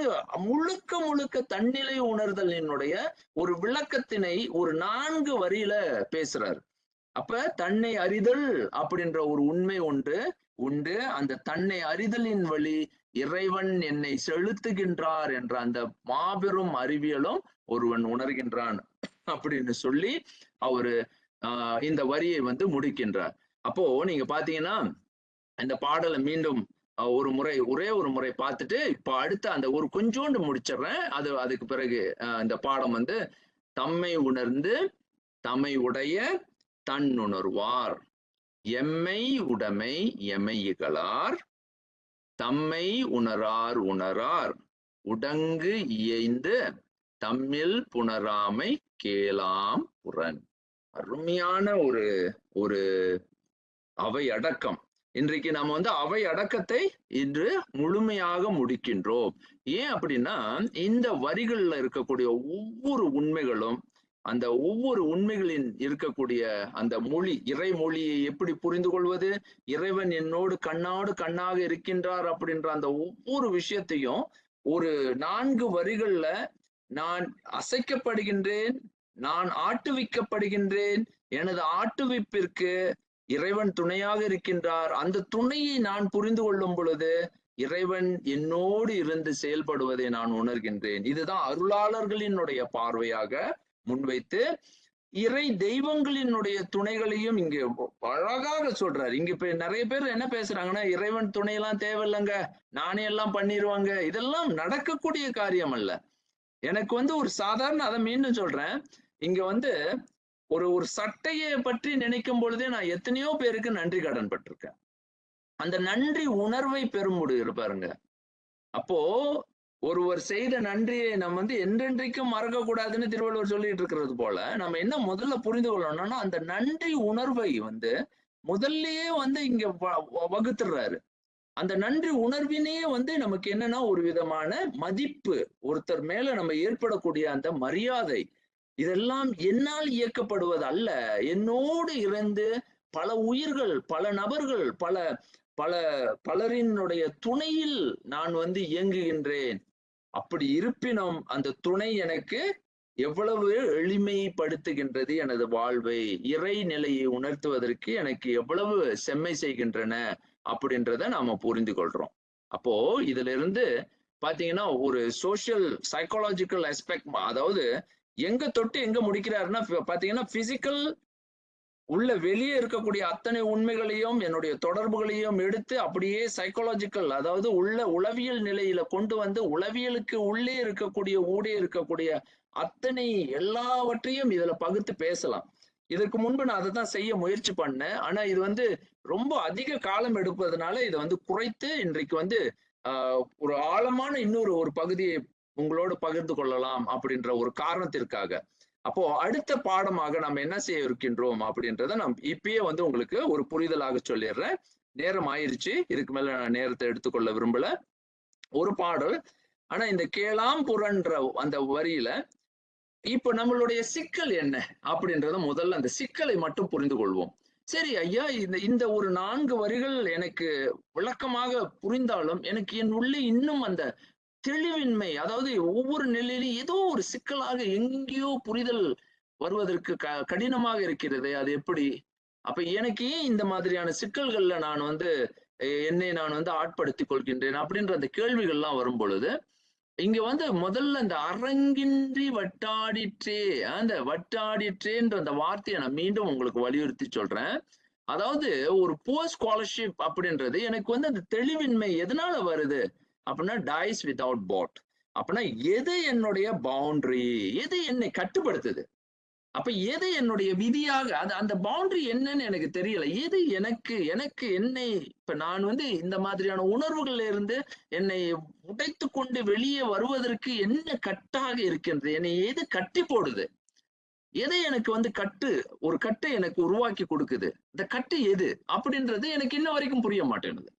ஒரு முழுக்க முழுக்க தன்னிலை உணர்தலினுடைய ஒரு விளக்கத்தினை ஒரு நான்கு வரியில பேசுறாரு. அப்ப தன்னை அறிதல் அப்படின்ற ஒரு உண்மை ஒன்று உண்டு. அந்த தன்னை அறிதலின் வழி இறைவன் என்னை செலுத்துகின்றார் என்ற அந்த மாபெரும் அறிவியலும் ஒருவன் உணர்கின்றான் அப்படின்னு சொல்லி அவரு ஆஹ் இந்த வரியை வந்து முடிக்கின்றார். அப்போ நீங்க பாத்தீங்கன்னா இந்த பாடலை மீண்டும் ஒரு முறை ஒரே ஒரு முறை பார்த்துட்டு இப்போ அடுத்த அந்த ஒரு கொஞ்சோண்டு முடிச்சிடுறேன் அது அதுக்கு பிறகு இந்த பாடம் வந்து தம்மை உணர்ந்து தம்மை உடைய தன்னுணர்வார். எம்மை உடைமை எமையுகளார் தம்மை உணரார் உணரார். உடங்கு இயைந்து தம்மில் புணராமை கேளாம் புறன். அருமையான ஒரு ஒரு அவை அடக்கம் இன்றைக்கு நாம வந்து அவை அடக்கத்தை இன்று முழுமையாக முடிக்கின்றோம். ஏன் அப்படின்னா இந்த வரிகள்ல இருக்கக்கூடிய ஒவ்வொரு உண்மைகளும் அந்த ஒவ்வொரு உண்மைகளின் இருக்கக்கூடிய அந்த மொழி இறைமொழியை எப்படி புரிந்து கொள்வது இறைவன் என்னோடு கண்ணாடு கண்ணாக இருக்கின்றார் அப்படின்ற அந்த ஒவ்வொரு விஷயத்தையும் ஒரு நான்கு வரிகள்ல நான் அசைக்கப்படுகின்றேன் நான் ஆட்டுவிக்கப்படுகின்றேன் எனது ஆட்டுவிப்பிற்கு இறைவன் துணையாக இருக்கின்றார். அந்த துணையை நான் புரிந்து கொள்ளும் பொழுது இறைவன் என்னோடு இருந்து செயல்படுவதை நான் உணர்கின்றேன். இதுதான் அருளாளர்களினுடைய பார்வையாக முன்வைத்து இறை தெய்வங்களினுடைய துணைகளையும் இங்க அழகாக சொல்றாரு. இங்க இப்ப நிறைய பேர் என்ன பேசுறாங்கன்னா இறைவன் துணையெல்லாம் தேவையில்லைங்க நானே எல்லாம் பண்ணிருவாங்க. இதெல்லாம் நடக்கக்கூடிய காரியம் அல்ல. எனக்கு வந்து ஒரு சாதாரண அதை மீண்டும் சொல்றேன். இங்க வந்து ஒரு ஒரு சட்டையை பற்றி நினைக்கும் பொழுதே நான் எத்தனையோ பேருக்கு நன்றி கடன் பட்டிருக்கேன். அந்த நன்றி உணர்வை பெறும் முடியும் பாருங்க. அப்போ ஒருவர் செய்த நன்றியை நம்ம வந்து என்றென்றைக்கும் மறக்க கூடாதுன்னு திருவள்ளுவர் சொல்லிட்டு இருக்கிறது போல நம்ம என்ன முதல்ல புரிந்து கொள்ளணும்னா அந்த நன்றி உணர்வை வந்து முதல்லயே வந்து இங்க வ- வ- வகுத்துடுறாரு அந்த நன்றி உணர்வினையே வந்து நமக்கு என்னன்னா ஒரு விதமான மதிப்பு ஒருத்தர் மேல நம்ம ஏற்படக்கூடிய அந்த மரியாதை இதெல்லாம் என்னால் இயக்கப்படுவது அல்ல. என்னோடு இருந்து பல உயிர்கள் பல நபர்கள் பல பல பலரினுடைய துணையில் நான் வந்து இயங்குகின்றேன். அப்படி இருப்பினும் அந்த துணை எனக்கு எவ்வளவு எளிமைப்படுத்துகின்றது எனது வாழ்வை இறை நிலையை உணர்த்துவதற்கு எனக்கு எவ்வளவு செம்மை செய்கின்றன அப்படின்றத நாம புரிந்து கொள்றோம். அப்போ இதுல இருந்து பாத்தீங்கன்னா ஒரு சோசியல் சைக்காலஜிக்கல் aspect அதாவது எங்க தொட்டு எங்க முடிக்கிறாருன்னா பாத்தீங்கன்னா பிசிக்கல் உள்ள வெளியே இருக்கக்கூடிய அத்தனை உண்மைகளையும் என்னுடைய தொடர்புகளையும் எடுத்து அப்படியே சைக்காலஜிக்கல் அதாவது உள்ள உளவியல் நிலையில கொண்டு வந்து உளவியலுக்கு உள்ளே இருக்கக்கூடிய ஊடே இருக்கக்கூடிய அத்தனை எல்லாவற்றையும் இதுல பகுத்து பேசலாம். இதற்கு முன்பு நான் அதை தான் செய்ய முயற்சி பண்ணேன். ஆனா இது வந்து ரொம்ப அதிக காலம் எடுப்பதனால இதை வந்து குறைத்து இன்றைக்கு வந்து ஆஹ், ஒரு ஆழமான இன்னொரு ஒரு பகுதியை உங்களோடு பகிர்ந்து கொள்ளலாம் அப்படின்ற ஒரு காரணத்திற்காக. அப்போ அடுத்த பாடமாக நம்ம என்ன செய்ய இருக்கின்றோம் அப்படின்றத நான் இப்பயே வந்து உங்களுக்கு ஒரு புரிதலாக சொல்லிடுறேன். நேரம் ஆயிருச்சு. இதுக்கு மேல நான் நேரத்தை எடுத்துக்கொள்ள விரும்பல. ஒரு பாடல். ஆனா இந்த கேளாம் புறன்ற அந்த வரியில இப்ப நம்மளுடைய சிக்கல் என்ன அப்படின்றத முதல்ல அந்த சிக்கலை மட்டும் புரிந்து கொள்வோம். சரி ஐயா இந்த இந்த ஒரு நான்கு வரிகள் எனக்கு விளக்கமாக புரிந்தாலும் எனக்கு என் உள்ளே இன்னும் அந்த தெளிவின்மை அதாவது ஒவ்வொரு நிலையிலும் ஏதோ ஒரு சிக்கலாக எங்கேயோ புரிதல் வருவதற்கு க கடினமாக இருக்கிறது அது எப்படி? அப்ப எனக்கு ஏன் இந்த மாதிரியான சிக்கல்கள்ல நான் வந்து என்னை நான் வந்து ஆட்படுத்திக் கொள்கின்றேன் அப்படின்ற அந்த கேள்விகள்லாம் வரும் பொழுது இங்க வந்து முதல்ல இந்த அரங்கின்றி வட்டாடிற்றே அந்த வட்டாடிற்றேன்ற அந்த வார்த்தையை நான் மீண்டும் உங்களுக்கு வலியுறுத்தி சொல்றேன். அதாவது ஒரு போஸ்ட் ஸ்காலர்ஷிப் அப்படின்றது எனக்கு வந்து அந்த தெளிவின்மை எதனால வருது? அப்படின்னா டைஸ் வித்வுட் பாட் அப்படின்னா எது என்னுடைய பவுண்டரி எது என்னை கட்டுப்படுத்துது? அப்ப எது என்னுடைய விதியாக அது அந்த பவுண்டரி என்னன்னு எனக்கு தெரியல. எது எனக்கு எனக்கு என்னை இப்ப நான் வந்து இந்த மாதிரியான உணர்வுகள்ல இருந்து என்னை உடைத்து கொண்டு வெளியே வருவதற்கு என்ன கட்டாக இருக்கின்றது? என்னை எது கட்டி போடுது? எது எனக்கு வந்து கட்டு ஒரு கட்டை எனக்கு உருவாக்கி கொடுக்குது? இந்த கட்டு எது? அப்படின்றது எனக்கு இன்ன வரைக்கும் புரிய மாட்டேங்குது